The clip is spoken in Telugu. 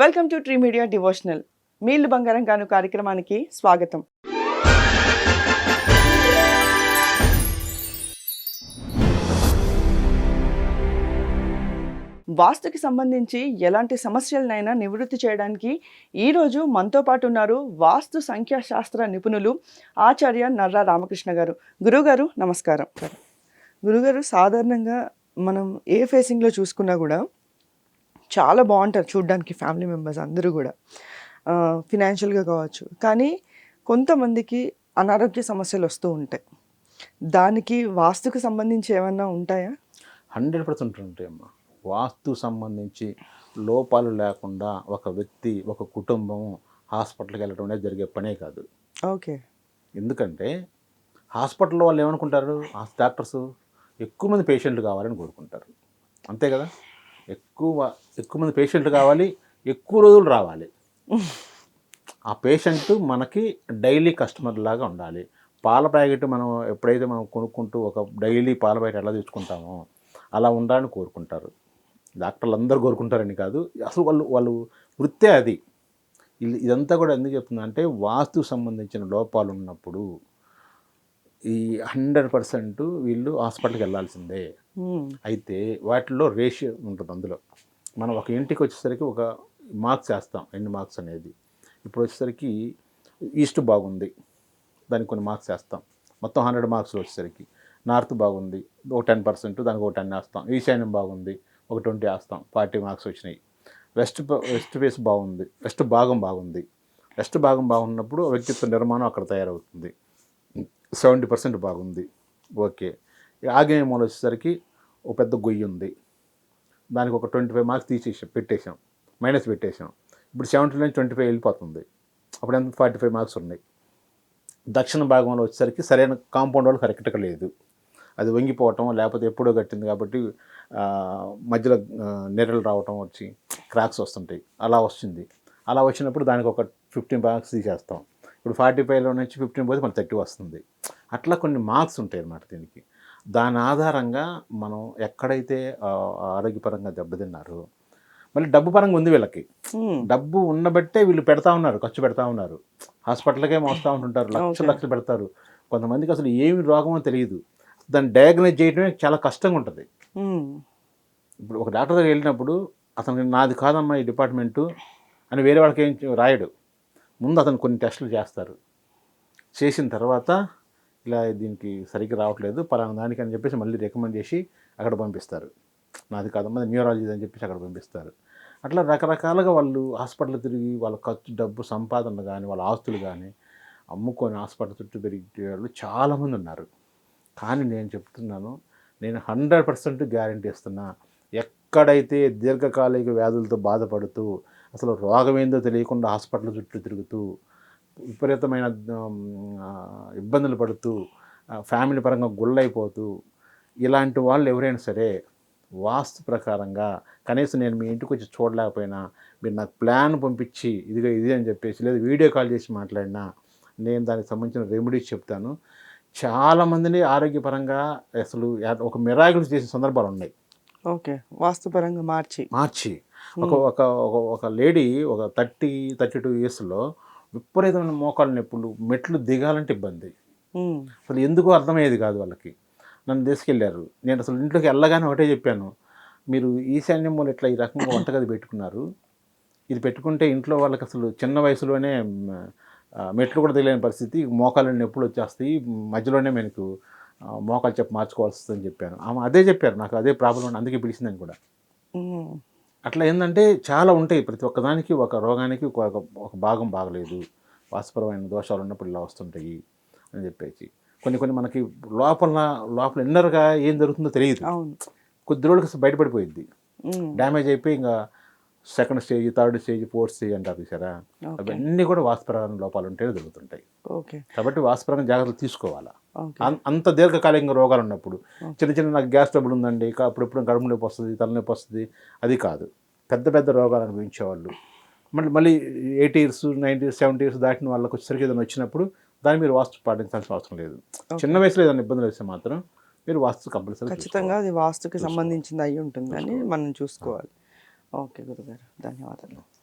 Welcome to tree media devotional మీళ్ళు బంగారం గాను కార్యక్రమానికి స్వాగతం. వాస్తుకి సంబంధించి ఎలాంటి సమస్యలనైనా నివృత్తి చేయడానికి ఈరోజు మనతో పాటు ఉన్నారు వాస్తు సంఖ్యాశాస్త్ర నిపుణులు ఆచార్య నర్రా రామకృష్ణ గారు. గురుగారు నమస్కారం. గురుగారు సాధారణంగా మనం ఏ ఫేసింగ్లో చూసుకున్నా కూడా చాలా బాగుంటారు చూడడానికి ఫ్యామిలీ మెంబర్స్ అందరూ కూడా. ఫినాన్షియల్గా కావచ్చు. కానీ కొంతమందికి అనారోగ్య సమస్యలు వస్తూ ఉంటాయి. దానికి వాస్తుకు సంబంధించి ఏమన్నా ఉంటాయా? హండ్రెడ్ పర్సెంట్ ఉంటాయి అమ్మా. వాస్తు సంబంధించి లోపాలు లేకుండా ఒక వ్యక్తి ఒక కుటుంబం హాస్పిటల్కి వెళ్ళడం అనేది జరిగే పనే కాదు. ఓకే. ఎందుకంటే హాస్పిటల్లో వాళ్ళు ఏమనుకుంటారు? ఆ డాక్టర్స్ ఎక్కువ మంది పేషెంట్లు కావాలని కోరుకుంటారు. అంతే కదా? ఎక్కువ ఎక్కువ మంది పేషెంట్లు కావాలి ఎక్కువ రోజులు రావాలి. ఆ పేషెంట్ మనకి డైలీ కస్టమర్ లాగా ఉండాలి. పాల ప్యాకెట్ మనం ఎప్పుడైతే మనం కొనుక్కుంటూ ఒక డైలీ పాల ప్యాకెట్ ఎలా తెచ్చుకుంటామో అలా ఉండాలని కోరుకుంటారు. డాక్టర్లు అందరూ కోరుకుంటారని కాదు అసలు వాళ్ళు వాళ్ళు వృత్తే అది. ఇదంతా కూడా ఎందుకు చెప్తుందంటే వాస్తు సంబంధించిన లోపాలు ఉన్నప్పుడు ఈ హండ్రెడ్ పర్సెంట్ వీళ్ళు హాస్పిటల్కి వెళ్ళాల్సిందే. అయితే వాటిలో రేషియో ఉంటుంది అందులో. మనం ఒక ఇంటికి వచ్చేసరికి ఒక మార్క్స్ వేస్తాం ఎన్ని మార్క్స్ అనేది. ఇప్పుడు వచ్చేసరికి ఈస్ట్ బాగుంది దానికి కొన్ని మార్క్స్ వేస్తాం. మొత్తం హండ్రెడ్ మార్క్స్ వచ్చేసరికి. నార్త్ బాగుంది ఒక టెన్ పర్సెంట్ దానికి ఒక టెన్ వేస్తాం. ఈశాన్యం బాగుంది ఒక ట్వంటీ వేస్తాం ఫార్టీ మార్క్స్ వచ్చినాయి. వెస్ట్ వెస్ట్ ఫేస్ బాగుంది వెస్ట్ భాగం బాగుంది. వెస్ట్ భాగం బాగున్నప్పుడు వ్యక్తిత్వ నిర్మాణం అక్కడ తయారవుతుంది. సెవెంటీ పర్సెంట్ బాగుంది. ఓకే. ఇక ఆగ్నేయ వచ్చేసరికి ఒక పెద్ద గొయ్యి ఉంది. దానికి ఒక ట్వంటీ ఫైవ్ మార్క్స్ తీసేసాం పెట్టేశాం మైనస్ పెట్టేశాం ఇప్పుడు సెవెంటీ నుంచి ట్వంటీ ఫైవ్ వెళ్ళిపోతుంది. అప్పుడు ఎంత? ఫార్టీ ఫైవ్ మార్క్స్ ఉన్నాయి. దక్షిణ భాగంలో వచ్చేసరికి సరైన కాంపౌండ్ వాళ్ళు కరెక్ట్గా లేదు. అది వంగిపోవటం లేకపోతే ఎప్పుడో కట్టింది కాబట్టి మధ్యలో నెరలు నెర్రలు రావటం వచ్చి క్రాక్స్ వస్తుంటాయి. అలా వస్తుంది అలా వచ్చినప్పుడు దానికి ఒక ఫిఫ్టీన్ మార్క్స్ తీసేస్తాం. ఇప్పుడు ఫార్టీ ఫైవ్లో నుంచి ఫిఫ్టీన్ పోతే మనకి థర్టీ వస్తుంది. అట్లా కొన్ని మార్క్స్ ఉంటాయి అన్నమాట దీనికి. దాని ఆధారంగా మనం ఎక్కడైతే ఆరోగ్యపరంగా దెబ్బతిన్నారో మళ్ళీ డబ్బు పరంగా ఉంది వీళ్ళకి. డబ్బు ఉన్నబట్టే వీళ్ళు పెడతా ఉన్నారు ఖర్చు పెడతా ఉన్నారు. హాస్పిటల్కే మోస్తూ ఉంటుంటారు లక్షలు. లక్షలు పెడతారు. కొంతమందికి అసలు ఏమి రోగమో తెలియదు. దాన్ని డయాగ్నైజ్ చేయడమే చాలా కష్టంగా ఉంటుంది. ఇప్పుడు ఒక డాక్టర్ దగ్గర వెళ్ళినప్పుడు అతను నాది కాదమ్మా ఈ డిపార్ట్మెంటు అని వేరే వాళ్ళకి ఏం రాయడు. ముందు అతను కొన్ని టెస్టులు చేస్తారు. చేసిన తర్వాత ఇలా దీనికి సరిగ్గా రావట్లేదు పలానా దానికి అని చెప్పేసి మళ్ళీ రికమెండ్ చేసి అక్కడ పంపిస్తారు. నాది కాదమ్మా న్యూరాలజీ అని చెప్పేసి అక్కడ పంపిస్తారు. అట్లా రకరకాలుగా వాళ్ళు హాస్పిటల్ తిరిగి వాళ్ళ ఖర్చు డబ్బు సంపాదన కానీ వాళ్ళ ఆస్తులు కానీ అమ్ముకొని హాస్పిటల్ చుట్టూ పెరిగే వాళ్ళు చాలామంది ఉన్నారు. కానీ నేను చెప్తున్నాను నేను హండ్రెడ్ పర్సెంట్ గ్యారంటీ ఇస్తున్నా ఎక్కడైతే దీర్ఘకాలిక వ్యాధులతో బాధపడుతూ అసలు రోగం ఏందో తెలియకుండా హాస్పిటల్ చుట్టూ తిరుగుతూ విపరీతమైన ఇబ్బందులు పడుతూ ఫ్యామిలీ పరంగా గుళ్ళైపోతూ ఇలాంటి వాళ్ళు ఎవరైనా సరే వాస్తు ప్రకారంగా కనీసం నేను మీ ఇంటికి వచ్చి చూడలేకపోయినా మీరు నాకు ప్లాన్ పంపించి ఇదిగో ఇది అని చెప్పేసి లేదా వీడియో కాల్ చేసి మాట్లాడినా నేను దానికి సంబంధించిన రెమెడీస్ చెప్తాను. చాలామందిని ఆరోగ్యపరంగా అసలు ఒక మిరాకిల్స్ చేసిన సందర్భాలు ఉన్నాయి. ఓకే. వాస్తుపరంగా మార్చి. మార్చి. ఒక ఒక ఒక లేడీ ఒక థర్టీ థర్టీ టూ ఇయర్స్లో విపరీతమైన మోకాళ్ళ నొప్పులు మెట్లు దిగాలంటే ఇబ్బంది. అసలు ఎందుకో అర్థమయ్యేది కాదు వాళ్ళకి. నన్ను తీసుకెళ్ళారు. నేను అసలు ఇంట్లోకి వెళ్ళగానే ఒకటే చెప్పాను. మీరు ఈశాన్యం మూల ఇట్లా ఈ రకంగా వంటగది పెట్టుకున్నారు. ఇది పెట్టుకుంటే ఇంట్లో వాళ్ళకి అసలు చిన్న వయసులోనే మెట్లు కూడా తెలియని పరిస్థితి. మోకాళ్ళ నొప్పులు వచ్చేస్తాయి. మధ్యలోనే మనకు ఆ, మోకాలు చెప్పి మార్చుకోవాల్సి వస్తుందని చెప్పాను. ఆమె అదే చెప్పారు. నాకు అదే ప్రాబ్లం ఉంది, అందుకే పిలిచిందని కూడా. అట్లా ఏంటంటే చాలా ఉంటాయి. ప్రతి ఒక్కదానికి ఒక రోగానికి ఒక ఒక భాగం బాగలేదు. వాస్తవమైన దోషాలు ఉన్నప్పుడు ఇలా వస్తుంటాయి అని చెప్పేసి. కొన్ని కొన్ని మనకి లోపల లోపల ఇన్నర్గా ఏం జరుగుతుందో తెలియదు. కొద్ది రోజులకి బయటపడిపోయింది. డ్యామేజ్ అయిపోయి ఇంకా second stage third stage fourth stage అంటారు చూసారా? అవన్నీ కూడా వాస్తవపరమైన లోపాలు ఉంటేనే జరుగుతుంటాయి. ఓకే. కాబట్టి వాస్తవపరంగా జాగ్రత్తలు తీసుకోవాలా? అంత దీర్ఘకాలికంగా రోగాలు ఉన్నప్పుడు చిన్న చిన్న నాకు గ్యాస్ ట్రబుల్ ఉందండి అప్పుడప్పుడు కడుపు నొప్పి వస్తుంది తలనొప్పి వస్తుంది అది కాదు. పెద్ద పెద్ద రోగాలు అనుభవించేవాళ్ళు. మళ్ళీ మళ్ళీ eighty years ninety years seventy years దాటిన వాళ్ళకి వచ్చేసరికి ఏదైనా వచ్చినప్పుడు దాన్ని మీరు వాస్తు పాటించాల్సిన అవసరం లేదు. చిన్న వయసులో ఏదైనా ఇబ్బందులు వస్తే మాత్రం మీరు వాస్తు కంపల్సరీ ఖచ్చితంగా అది వాస్తుకి సంబంధించింది అయి ఉంటుందని మనం చూసుకోవాలి. ఓకే గురుగారు. ధన్యవాదాలు.